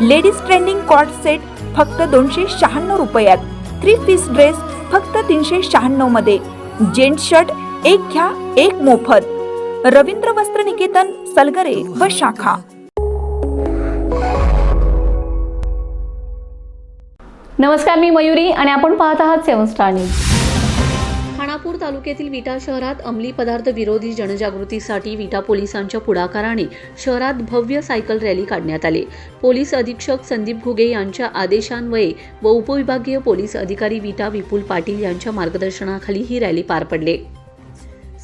Ladies trending coord set फक्त दोनशे शहाण्णव रुपयात. थ्री पीस ड्रेस फक्त तीनशे शहाण्णवमध्ये. जेंट्स शर्ट एक घ्या एक मोफत. रवींद्र वस्त्र निकेतन सलगरे व शाखा. नमस्कार मी मयुरी आणि आपण पाहत आहात सेवन स्टार न्यूज. खानापूर तालुक्यातील विटा शहरात अंमली पदार्थ विरोधी जनजागृतीसाठी विटा पोलिसांच्या पुढाकाराने शहरात भव्य सायकल रॅली काढण्यात आली. पोलीस अधीक्षक संदीप घुगे यांच्या आदेशान्वये व उपविभागीय पोलीस अधिकारी विटा विपुल पाटील यांच्या मार्गदर्शनाखाली ही रॅली पार पडली.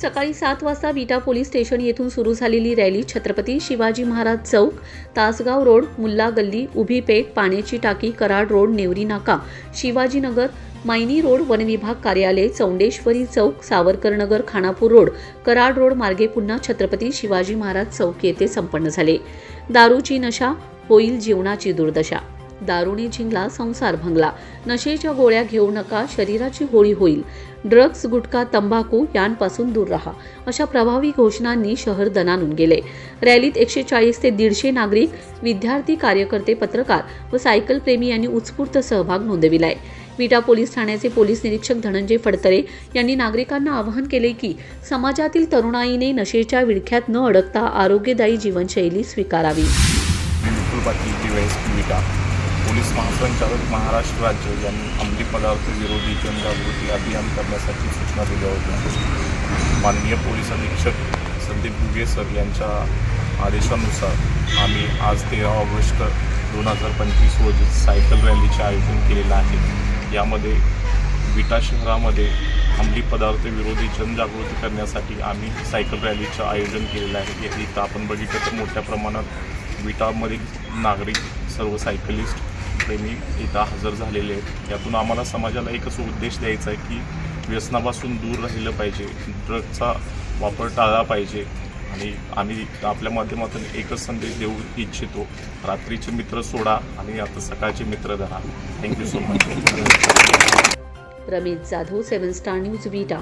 सकाळी सात वाजता विटा पोलीस स्टेशन येथून सुरू झालेली रॅली छत्रपती शिवाजी महाराज चौक तासगाव रोड मुल्ला गल्ली उभी पेठ पाण्याची टाकी कराड रोड नेवरी नाका शिवाजीनगर मायनी रोड वनविभाग कार्यालय चौंडेश्वरी चौक सावरकर नगर खानापूर रोड कराड रोड मार्गे पुन्हा छत्रपती शिवाजी महाराज चौक येथे संपन्न झाले. दारूची नशा होईल जीवनाची दुर्दशा. दारुणी झिंगला संसार भंगला. नशेच्या गोळ्या घेऊ नका शरीराची होळी होईल. ड्रग्ज गुटखा तंबाखू यांपासून दूर राहा अशा प्रभावी घोषणांनी शहर दणानून गेले. रॅलीत एकशे चाळीस ते दीडशे नागरिक विद्यार्थी कार्यकर्ते पत्रकार व सायकल प्रेमी यांनी उत्स्फूर्त सहभाग नोंदविलाय. विटा पोलीस ठाण्याचे पोलीस निरीक्षक धनंजय फडतरे यांनी नागरिकांना आवाहन केले की समाजातील तरुणाईने नशेच्या विळख्यात न अडकता आरोग्यदायी जीवनशैली स्वीकारावी. पोलीस महासंचालक महाराष्ट्र राज्य यांनी अंमली पदार्थ विरोधी जनजागृती अभियान करण्यासाठी सूचना दिल्या होत्या. माननीय पोलीस अधीक्षक संदीप गुगे सर यांच्या आदेशानुसार आम्ही आज तेरा ऑगस्ट दोन हजार पंचवीस रोजी सायकल रॅलीचे आयोजन केलेलं आहे. यामध्ये विटा शहरामध्ये अंमली पदार्थ विरोधी जनजागृती करण्यासाठी आम्ही सायकल रॅलीचं आयोजन केलेलं आहे. इथं आपण बघितलं तर मोठ्या प्रमाणात विटामधील नागरिक सर्व सायकलिस्ट प्रेमी इथं हजर झालेले आहेत. यातून आम्हाला समाजाला एकच उद्देश द्यायचा आहे की व्यसनापासून दूर राहिलं पाहिजे ड्रगचा वापर टाळला पाहिजे. आणि आम्ही आपल्या माध्यमातून एकच संदेश देऊ इच्छितो रात्रीचे मित्र सोडा आणि आता सकाळचे मित्र धरा. Thank you so much Ramesh Jadhav seven star news Vita.